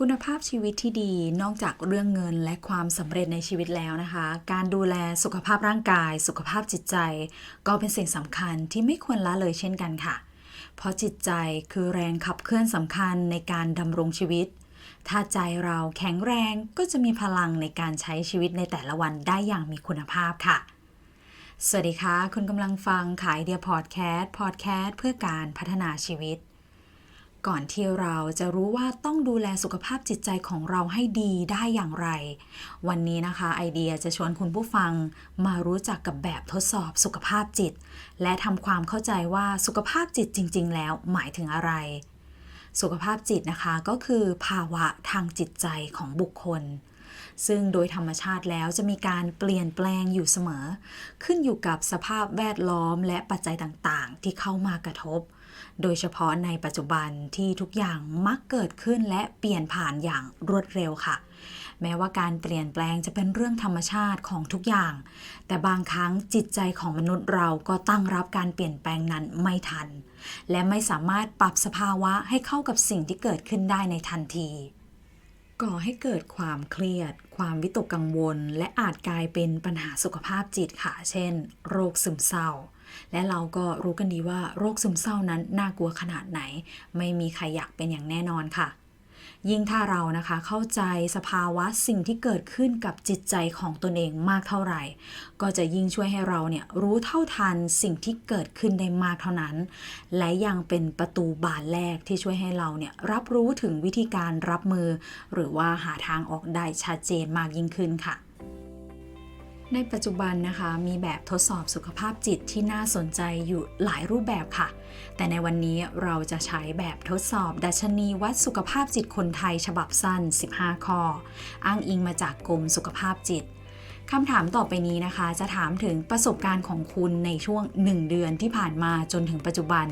คุณภาพชีวิตที่ดีนอกจากเรื่องเงินและความสำเร็จในชีวิตแล้วนะคะ การดูแลสุขภาพร่างกาย สุขภาพจิตใจ ก็เป็นสิ่งสำคัญที่ไม่ควรละเลยเช่นกันค่ะ เพราะจิตใจคือแรงขับเคลื่อนสำคัญในการดำรงชีวิต ถ้าใจเราแข็งแรงก็จะมีพลังในการใช้ชีวิตในแต่ละวันได้อย่างมีคุณภาพค่ะ สวัสดีค่ะ คุณกำลังฟังขายเดียพอดแคสต์พอดแคสต์เพื่อการพัฒนาชีวิต ก่อนที่เราจะรู้ว่าต้องดูแลสุขภาพจิตใจของเราให้ดีได้อย่างไร วันนี้นะคะไอเดียจะชวนคุณผู้ฟังมารู้จักกับแบบทดสอบสุขภาพจิต และทำความเข้าใจว่าสุขภาพจิตจริง ๆ แล้วหมายถึงอะไร สุขภาพจิตนะคะก็คือภาวะทางจิตใจของบุคคลซึ่งโดยธรรมชาติแล้วจะมีการเปลี่ยนแปลงอยู่เสมอ ขึ้นอยู่กับสภาพแวดล้อมและปัจจัยต่างๆ ที่เข้ามากระทบ โดยเฉพาะในปัจจุบันที่ทุกอย่างมักเกิดขึ้นและเปลี่ยนผ่านอย่างรวดเร็วค่ะ แม้ว่าการเปลี่ยนแปลงจะเป็นเรื่องธรรมชาติของทุกอย่าง แต่บางครั้งจิตใจของมนุษย์เราก็ตั้งรับการเปลี่ยนแปลงนั้นไม่ทัน และไม่สามารถปรับสภาวะให้เข้ากับสิ่งที่เกิดขึ้นได้ในทันทีก่อให้เกิดความเครียด ความวิตกกังวล และอาจกลายเป็นปัญหาสุขภาพจิตค่ะ เช่น โรคซึมเศร้า และเราก็รู้กันดีว่าโรคซึมเศร้านั้นน่ากลัวขนาดไหน ไม่มีใครอยากเป็นอย่างแน่นอนค่ะ ยิ่งถ้าเรานะคะเข้าใจสภาวะสิ่งที่เกิดขึ้นกับจิตใจของตนเองมากเท่าไหร่ ก็จะยิ่งช่วยให้เราเนี่ยรู้เท่าทันสิ่งที่เกิดขึ้นได้มากเท่านั้น และยังเป็นประตูบานแรกที่ช่วยให้เราเนี่ยรับรู้ถึงวิธีการรับมือ หรือว่าหาทางออกได้ชัดเจนมากยิ่งขึ้นค่ะ ในปัจจุบันนะคะมีแบบทดสอบสุขภาพจิตที่น่าสนใจอยู่หลายรูปแบบค่ะ แต่ในวันนี้เราจะใช้แบบทดสอบดัชนีวัดสุขภาพจิตคนไทยฉบับสั้น 15 ข้อ อ้างอิงมาจากกรมสุขภาพจิต คำถามต่อไปนี้นะคะ จะถามถึงประสบการณ์ของคุณในช่วง 1 เดือนที่ผ่านมาจนถึงปัจจุบัน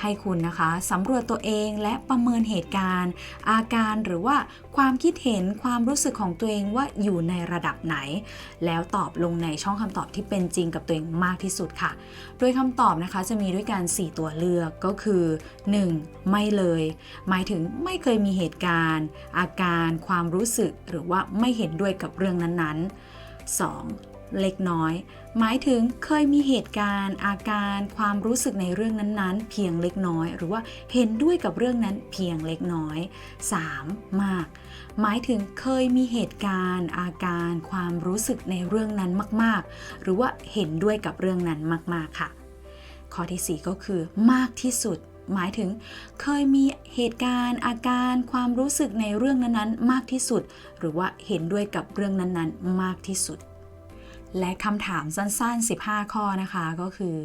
ให้คุณนะคะสำรวจตัวเองและประเมินเหตุการณ์ อาการหรือว่าความคิดเห็นความรู้สึกของตัวเองว่าอยู่ในระดับไหน แล้วตอบลงในช่องคำตอบที่เป็นจริงกับตัวเองมากที่สุดค่ะ โดยคำตอบนะคะจะมีด้วยกัน 4 ตัวเลือกก็คือ 1. ไม่เลย หมายถึงไม่เคยมีเหตุการณ์ อาการ ความรู้สึกหรือว่าไม่เห็นด้วยกับเรื่องนั้นๆ 2. เล็กน้อย หมายถึงเคยมีเหตุการณ์ อาการความรู้สึกในเรื่องนั้นๆ เพียงเล็กน้อย หรือว่าเห็นด้วยกับเรื่องนั้นเพียงเล็กน้อย 3. มาก หมายถึงเคยมีเหตุการณ์ อาการความรู้สึกในเรื่องนั้นมาก ๆ หรือว่าเห็นด้วยกับเรื่องนั้นมาก ๆ ค่ะ ข้อที่ 4 ก็คือ มากที่สุด หมายถึง เคยมีเหตุการณ์อาการความรู้สึกในเรื่องนั้นๆ มากที่สุด หรือว่าเห็นด้วยกับเรื่องนั้นๆ มากที่สุด และคำถามสั้น ๆ 15 ข้อนะคะก็คือ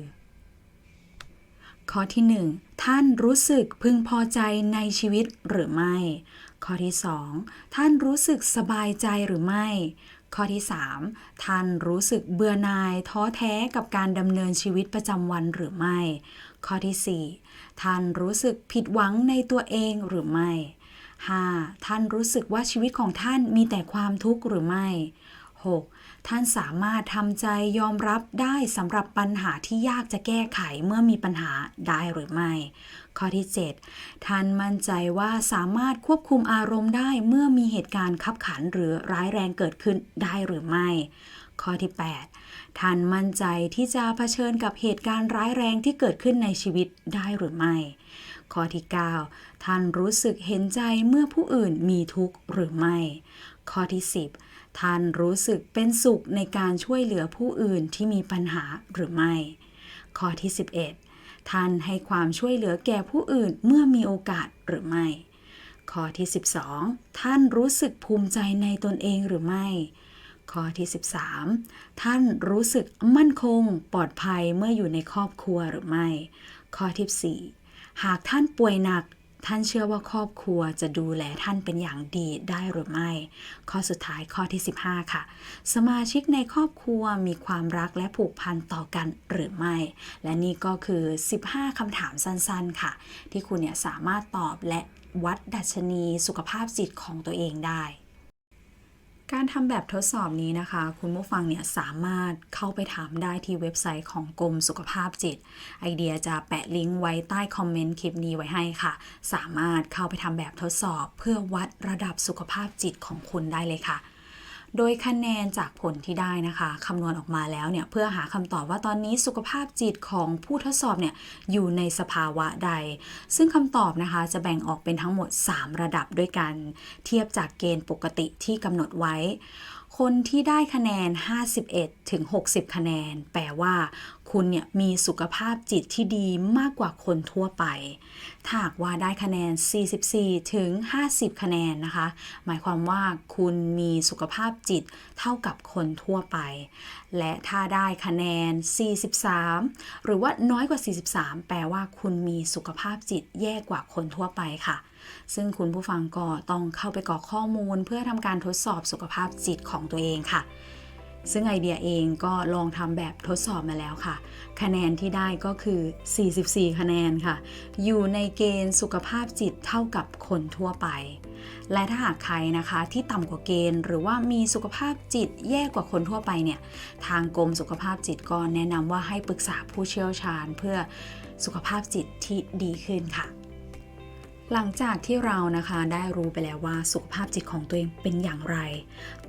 ข้อที่ 1 ท่านรู้สึกพึงพอใจในชีวิตหรือไม่ ข้อที่ 2 ท่านรู้สึกสบายใจหรือไม่ข้อที่ 3 ท่านรู้สึกเบื่อหน่ายท้อแท้กับการดำเนินชีวิตประจำวันหรือไม่ ข้อที่4 ท่านรู้สึกผิดหวังในตัวเองหรือไม่ 5. ท่านรู้สึกว่าชีวิตของท่านมีแต่ความทุกข์หรือไม่ 6. ท่านสามารถทำใจยอมรับได้สำหรับปัญหาที่ยากจะแก้ไขเมื่อมีปัญหาได้หรือไม่ ข้อที่ 7 ท่านมั่นใจว่าสามารถควบคุมอารมณ์ได้เมื่อมีเหตุการณ์ขับขันหรือร้ายแรงเกิดขึ้นได้หรือไม่ ข้อที่ 8 ท่านมั่นใจที่จะเผชิญกับเหตุการณ์ร้ายแรงที่เกิดขึ้นในชีวิตได้หรือไม่ ข้อที่ 9 ท่านรู้สึกเห็นใจเมื่อผู้อื่นมีทุกข์หรือไม่ ข้อที่ 10 ท่านรู้สึกเป็นสุขในการช่วยเหลือผู้อื่นที่มีปัญหาหรือไม่ ข้อที่ 11 ท่านให้ความช่วยเหลือแก่ผู้อื่นเมื่อมีโอกาสหรือไม่ข้อที่ 12 ท่านรู้สึกภูมิใจในตนเองหรือไม่ ข้อที่ 13 ท่านรู้สึกมั่นคงปลอดภัยเมื่ออยู่ในครอบครัวหรือไม่ ข้อที่4หากท่านป่วยหนักท่านเชื่อว่าครอบครัวจะดูแลท่านเป็นอย่างดีได้หรือไม่ ข้อสุดท้ายข้อที่ 15 ค่ะ สมาชิกในครอบครัวมีความรักและผูกพันต่อกันหรือไม่ และนี่ก็คือ 15 คำถามสั้นๆ ค่ะ ที่คุณเนี่ยสามารถตอบและวัดดัชนีสุขภาพจิตของตัวเองได้ การทำแบบทดสอบนี้นะคะ คุณผู้ฟังเนี่ยสามารถเข้าไปถามได้ที่เว็บไซต์ของกรมสุขภาพจิต ไอเดียจะแปะลิงก์ไว้ใต้คอมเมนต์คลิปนี้ไว้ให้ค่ะ สามารถเข้าไปทำแบบทดสอบ เพื่อวัดระดับสุขภาพจิตของคุณได้เลยค่ะ โดยคะแนนจากผลที่ได้นะคะคำนวณออกมาแล้วเนี่ยเพื่อหาคำตอบว่าตอนนี้สุขภาพจิตของผู้ทดสอบเนี่ยอยู่ในสภาวะใด ซึ่งคำตอบนะคะจะแบ่งออกเป็นทั้งหมด 3 ระดับด้วยกัน เทียบจากเกณฑ์ปกติที่กำหนดไว้ คนที่ได้คะแนน 51ถึง60 คะแนน แปลว่า คุณเนี่ยมีสุขภาพจิตที่ดีมากกว่าคนทั่วไป ถ้าหากว่าได้คะแนน 44ถึง50 คะแนนนะคะ หมายความว่าคุณมีสุขภาพจิตเท่ากับคนทั่วไป และถ้าได้คะแนน 43 หรือว่าน้อยกว่า 43 แปลว่า คุณมีสุขภาพจิตแย่กว่าคนทั่วไปค่ะ ซึ่งคุณผู้ฟังก็ต้องเข้าไปกรอกข้อมูล เพื่อทำการทดสอบสุขภาพจิตของตัวเองค่ะ ซึ่งไอเดียเองก็ลองทำแบบทดสอบมาแล้วค่ะ คะแนนที่ได้ก็คือ 44 คะแนนค่ะ อยู่ในเกณฑ์สุขภาพจิตเท่ากับคนทั่วไป และถ้าหากใครนะคะที่ต่ำกว่าเกณฑ์ หรือว่ามีสุขภาพจิตแย่กว่าคนทั่วไปเนี่ย ทางกรมสุขภาพจิตก็แนะนำว่าให้ปรึกษาผู้เชี่ยวชาญเพื่อสุขภาพจิตที่ดีขึ้นค่ะ หลังจากที่เรานะคะได้รู้ไปแล้วว่าสุขภาพจิตของตัวเองเป็นอย่างไร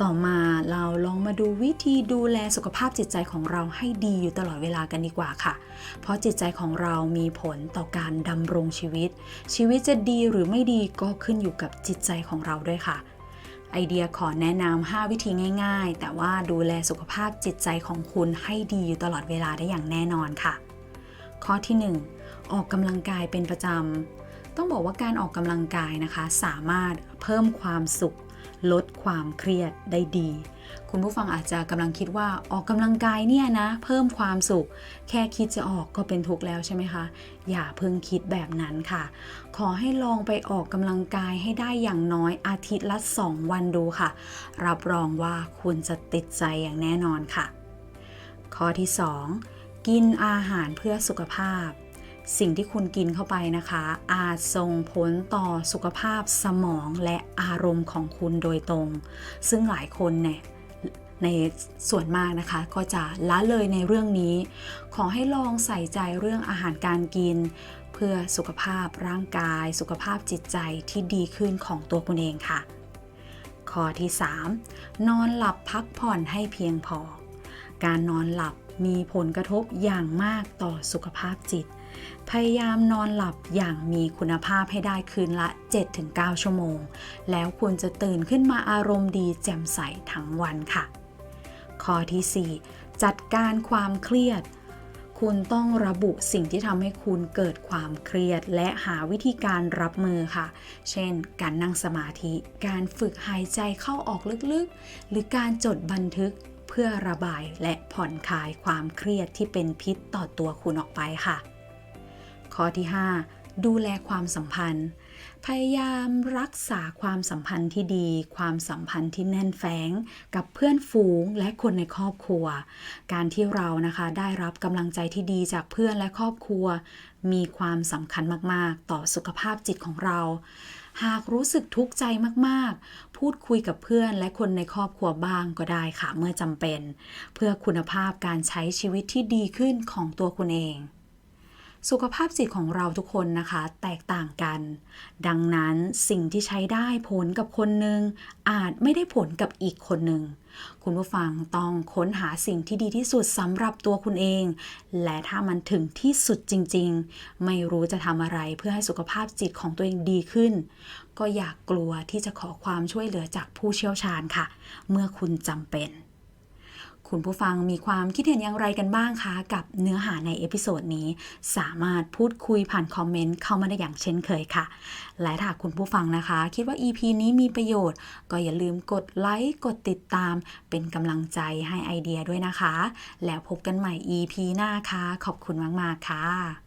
ต่อมาเราลองมาดูวิธีดูแลสุขภาพจิตใจของเราให้ดีอยู่ตลอดเวลากันดีกว่าค่ะ เพราะจิตใจของเรามีผลต่อการดำรงชีวิต ชีวิตจะดีหรือไม่ดีก็ขึ้นอยู่กับจิตใจของเราด้วยค่ะ ไอเดียขอแนะนำ5วิธีง่าย ๆ แต่ว่าดูแลสุขภาพจิตใจของคุณให้ดีอยู่ตลอดเวลาได้อย่างแน่นอนค่ะ ข้อที่ 1 ออกกำลังกายเป็นประจำ ต้องบอกว่าการออกกำลังกายนะคะ สามารถเพิ่มความสุข ลดความเครียดได้ดี คุณผู้ฟังอาจจะกำลังคิดว่าออกกำลังกายเนี่ยนะ เพิ่มความสุข แค่คิดจะออกก็เป็นทุกข์แล้วใช่ไหมคะ อย่าเพิ่งคิดแบบนั้นค่ะ ขอให้ลองไปออกกำลังกายให้ได้อย่างน้อยอาทิตย์ละ 2 วันดูค่ะ รับรองว่าคุณจะติดใจอย่างแน่นอนค่ะ ข้อที่ 2 กินอาหารเพื่อสุขภาพ สิ่งที่คุณกินเข้าไปนะคะ อาจส่งผลต่อสุขภาพสมองและอารมณ์ของคุณโดยตรง ซึ่งหลายคนเนี่ยในส่วนมากนะคะก็จะละเลยในเรื่องนี้ ขอให้ลองใส่ใจเรื่องอาหารการกิน เพื่อสุขภาพร่างกาย สุขภาพจิตใจที่ดีขึ้นของตัวคุณเองค่ะ ข้อที่ 3 นอนหลับพักผ่อนให้เพียงพอ การนอนหลับมีผลกระทบอย่างมากต่อสุขภาพจิต พยายามนอนหลับอย่างมีคุณภาพให้ได้คืนละ 7-9 ชั่วโมง แล้วคุณจะตื่นขึ้นมาอารมณ์ดีแจ่มใสทั้งวันค่ะ ข้อที่ 4 จัดการความเครียด คุณต้องระบุสิ่งที่ทำให้คุณเกิดความเครียด และหาวิธีการรับมือค่ะ เช่น การนั่งสมาธิ การฝึกหายใจเข้าออกลึกๆ หรือการจดบันทึกเพื่อระบายและผ่อนคลายความเครียดที่เป็นพิษต่อตัวคุณออกไปค่ะ ข้อที่ 5 ดูแลความสัมพันธ์ พยายามรักษาความสัมพันธ์ที่ดี ความสัมพันธ์ที่แน่นแฟ้ง กับเพื่อนฝูงและคนในครอบครัว การที่เรานะคะได้รับกำลังใจที่ดีจากเพื่อนและครอบครัว มีความสำคัญมาก ๆ ต่อสุขภาพจิตของเราหากรู้สึกทุกข์ใจมากๆ พูดคุยกับเพื่อนและคนในครอบครัวบ้างก็ได้ค่ะเมื่อจำเป็น เพื่อคุณภาพการใช้ชีวิตที่ดีขึ้นของตัวคุณเอง สุขภาพจิตของเราทุกคนนะคะ แตกต่างกัน ดังนั้นสิ่งที่ใช้ได้ผลกับคนหนึ่งอาจไม่ได้ผลกับอีกคนหนึ่ง คุณผู้ฟังต้องค้นหาสิ่งที่ดีที่สุดสำหรับตัวคุณเอง และถ้ามันถึงที่สุดจริง ๆ ไม่รู้จะทำอะไรเพื่อให้สุขภาพจิตของตัวเองดีขึ้น ก็อยากกลัวที่จะขอความช่วยเหลือจากผู้เชี่ยวชาญค่ะ เมื่อคุณจำเป็น คุณผู้ฟังมีความคิดเห็นอย่างไรกันบ้างคะ กับเนื้อหาในเอพิโซดนี้ สามารถพูดคุยผ่านคอมเมนต์เข้ามาได้อย่างเช่นเคยค่ะ และถ้าคุณผู้ฟังนะคะ คิดว่า EP นี้มีประโยชน์ ก็อย่าลืมกดไลค์กดติดตาม เป็นกำลังใจให้ไอเดียด้วยนะคะ แล้วพบกันใหม่ EP หน้าค่ะขอบคุณมาก ๆ ค่ะ